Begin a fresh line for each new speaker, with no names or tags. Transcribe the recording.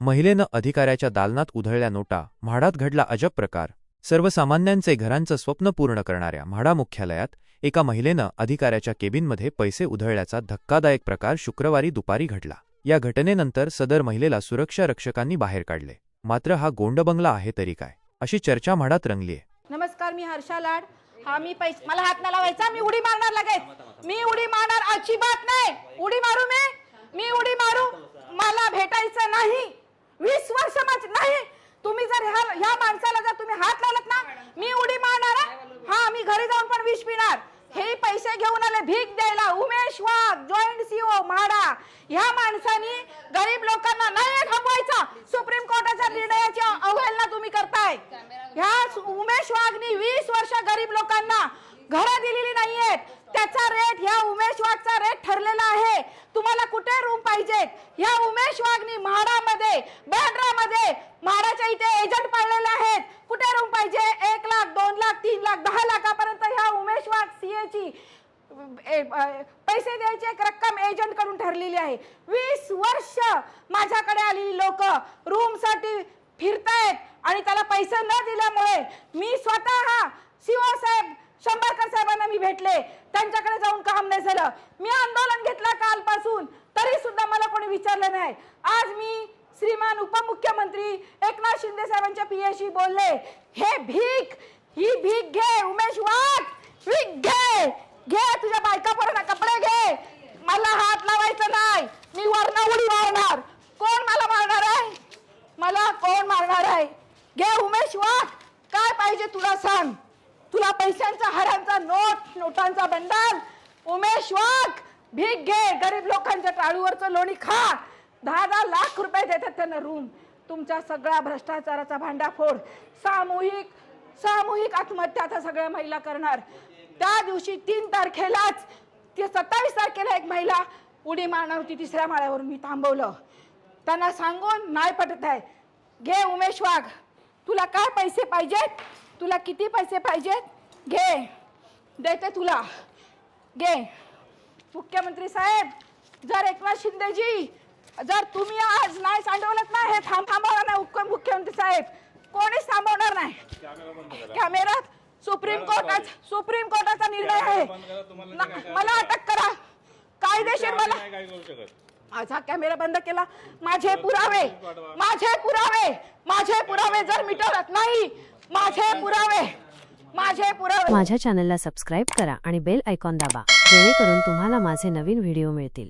महिलेनं अधिकाऱ्याच्या दालनात उधळल्या नोटा म्हाडात घडला अजब प्रकार. सर्वसामान्यांचे घरांचं स्वप्न पूर्ण करणाऱ्या म्हाडा मुख्यालयात एका महिलेनं अधिकाऱ्याच्या केबिनमध्ये पैसे उधळल्याचा धक्कादायक प्रकार शुक्रवारी दुपारी घडला. या घटनेनंतर सदर महिलेला सुरक्षा रक्षकांनी बाहेर काढले. मात्र हा गोंडबंगला आहे तरी काय? अशी चर्चा म्हाडात रंगलीय.
नमस्कार मी हर्षा लाड. हा मी पैसे मला हात ना लावायचा. मी उडी मारणार लगेच. मी उडी मारणार अजिबात नाही. उडी मारू मी? मी उडी मारू मला भेटायचं नाही वीस वर्ष माझ नाही तुम्ही जर ह्या ह्या माणसाला जर तुम्ही हात लावलात ना मी उडी मारणार हा. मी घरी जाऊन पण विष पिणार. हे पैसे घेऊन आले भीक द्यायला. Umesh Wagh joint CO MHADA. ह्या माणसानी गरीब लोकांना नाही थांबवायचा. सुप्रीम कोर्टाच्या निर्णयाची अवहेलना तुम्ही करताय. ह्या उमेश वाघनी वीस वर्ष गरीब लोकांना घरं दिलेली नाहीयेत. त्याचा रेट ह्या उमेश वाघचा रेट ठरलेला आहे. तुम्हाला कुठे रूम पाहिजेत? ह्या उमेश वाघनी म्हाडामध्ये बँड्रामध्ये म्हाडाच्या इथे आहेत रूम पाहिजे. एक लाख दोन लाख तीन लाख दहा लाखापर्यंत ह्या उमेश वाघ सीएची पैसे द्यायची एक रक्कम एजंटकडून ठरलेली आहे. वीस वर्ष माझ्याकडे आलेली लोक रूमसाठी फिरतायत आणि त्याला पैसे न दिल्यामुळे मी स्वतः सीओ साहेब शंभरकर साहेबांना मी भेटले. त्यांच्याकडे जाऊन काम नाही झालं. मी आंदोलन घेतलं कालपासून. तरी सुद्धा मला कोणी विचारलं नाही. आज मी श्रीमान उपमुख्यमंत्री एकनाथ शिंदे साहेबांच्या पीएशी बोलले. हे भीक ही भीक घे उमेश वाघ भीक घे. घे तुझ्या बायका कपडे घे. मला हात लावायचं नाही. मी वरण उडी मारणार. कोण मला मारणार आहे? मला कोण मारणार आहे? घे उमेश वाघ. काय पाहिजे तुला सांग. तुला पैशांचा हारांचा नोट नोटांचा बंडल. उमेश वाघ भीक घे. गरीब लोकांच्या टाळूवरचं लोणी खा. दहा दहा लाख रुपये देतात त्यांना रूम तुमचा सगळा भ्रष्टाचाराचा भांडाफोड सामूहिक सामूहिक आत्महत्या आता सगळ्या महिला करणार. त्या दिवशी तीन तारखेलाच ते सत्तावीस तारखेला एक महिला उडी मारणार होती तिसऱ्या माळ्यावरून मी थांबवलं. त्यांना सांगून नाही पटत आहे. घे उमेश वाघ तुला काय पैसे पाहिजेत? तुला किती पैसे पाहिजेत? घे. देते तुला. घे. मुख्यमंत्री साहेब जर एकनाथ शिंदेजी जर तुम्ही आज नाही सांडवलं ना हे थांब थांबवणार नाही उप- मुख्यमंत्री साहेब. कोणीच थांबवणार नाही. कॅमेरात सुप्रीम कोर्टाचा सुप्रीम कोर्टाचा निर्णय आहे. न- मला अटक करा. कायदेशीर मला माझा कॅमेरा बंद केला. माझे पुरावे माझे पुरावे माझे पुरावे जर मिटवत नाही माझे पुरावे माझे पुरावे
माझ्या चॅनलला सबस्क्राईब करा आणि बेल आयकॉन दाबा. जेणेकरून तुम्हाला माझे नवीन व्हिडिओ मिळतील.